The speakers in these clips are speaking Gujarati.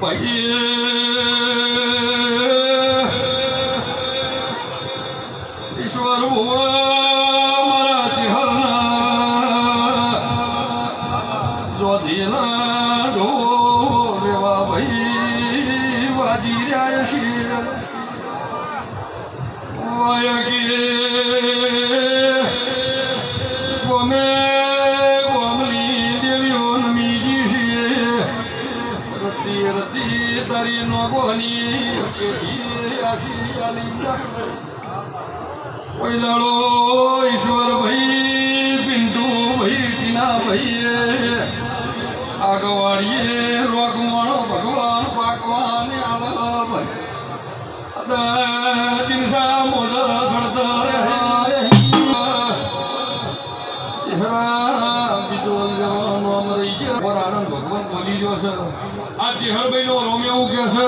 ભાઈ ઈશ્વર ભુવા મારા ચિહરના જોધીના ઢોર એવા ભાઈ વાજી રહ્યા છીએ. વાયગે તારી નોગોની પેઢી આશી ચાલી કોઈ દાડો ઈશ્વર ભાઈ પિન્ટુ ભાઈ ટીના ભાઈએ આગવાડીએ રોગવાણો ભગવાન પાકવાન આળ ભાઈ દિનસા મોદ સડતર હારે ચહેરા બીજો જવાનો મરી ગયો પર આ ચેહરભાઈ નો રોમ એવું કે છે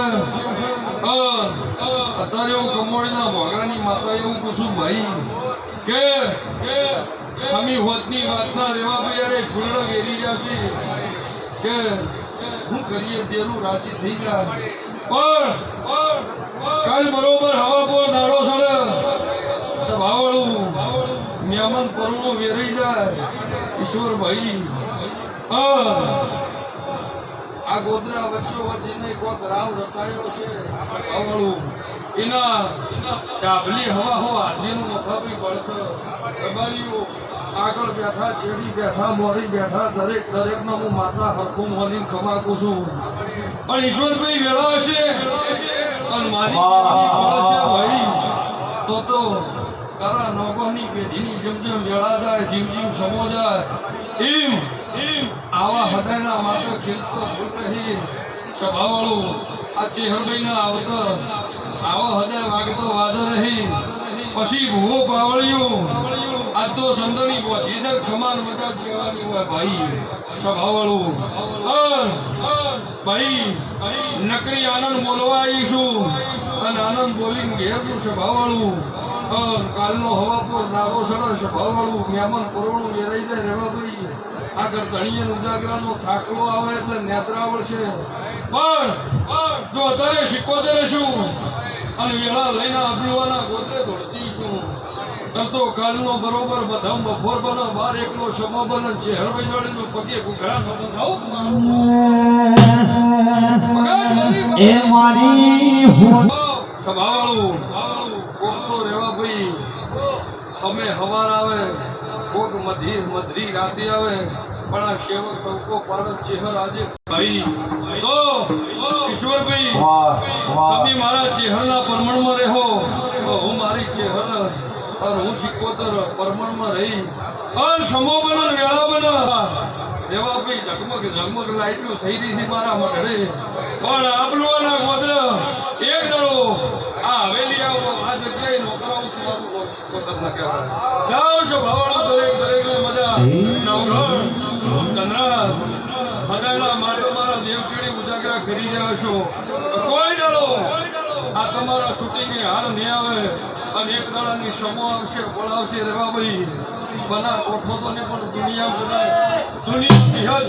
અત્યારે એવું કમોડીના ભોગરાની માતા એવું પૂછું, ભાઈ, કે અમી હોતની હોતની વાતના રેવા ભાઈ અરે ફૂલડા વેરી જશે કે હું કરીએ તેનું રાજી થઈ ગયા. પણ કાલ બરોબર હવા પર દાડો સડે, સભાવાળું મહેમાન પરણું વેરાઈ જાય ઈશ્વર ભાઈ આ ગોદરા વચ્ચો વચ્ચે કોક રાવ રચાયો છે. અવળું. એના ડાબલી હવા હવા હાથીનું મફાવી બળશે રબારીઓ આગળ બેઠા છેડી બેઠા મોરી બેઠા દરેક દરેકનો હું માતા હરખું મોલીને ખમાકું છું. પણ ઈશ્વરભાઈ વેળો છે અને મારી ભાઈ. તો તો કરા નોગોની પેઢીની જેમ જેમ વેળા જાય જીમ જીમ સમો જાય એમ આવા હૃદયના માત્ર ખીલતો ફૂલ રહી સભાવાળું આ ચેહરભાઈના આવતો આવા હૃદય વાગતો વાદ રહી પછી ભૂવો પાવળિયું આ તો સંતણી પહોંચી છે ખમાન મજા કહેવાની હોય ભાઈ. સ્વભાવવાળું અન, ભાઈ નકરી આનંદ બોલવા આવીશું અને આનંદ બોલીને ઘેરનું સ્વભાવવાળું કાલનો હવા પર નારો સરળ સભાવાળું. મહેમાન પુરવણું વેરાઈ જાય રેવા ભાઈ આગળ ધણીએ ઉજાગરાનો થાકલો આવે એટલે નેત્રાવળ છે પણ જો અત્યારે સિક્કોતેરે છું અને વેળા લઈને આબલુવાના ગોત્રે દોડતી છું. કરતો કાલનો બરોબર બધમ બફોર બને બાર એકલો શમો બને છે હરભાઈ જોડે પગે ઘુઘરા નો એ મારી હું સભાવાળું કોતો રેવા ભાઈ. અમે હવાર આવે કોક મધી મધરી રાતે આવે. પણ આ સેવક ટવકો પર્વત ચેહર આજે ભાઈ તો ઈશ્વરભાઈ તમે મારા ચેહરના પરમણમાં રહો. તો હું મારી ચેહર અર હું સિક્કોતર પરમણમાં રહી. અર સમો બનો વેળા બનો રેવા ભાઈ ઝગમગ ઝગમગ લાઈટું થઈ રહી હતી મારા મગડે પણ આબલુવાના ગોદર એક દડો ઉજાગરા કરી રહ્યા છો કોઈ આ તમારા શૂટિંગ હાર નહીં આવે સમો આવશે બોલાવશે રેવા ભાઈ બના કોઠો પણ દુનિયા બધા દુનિયા બિહાર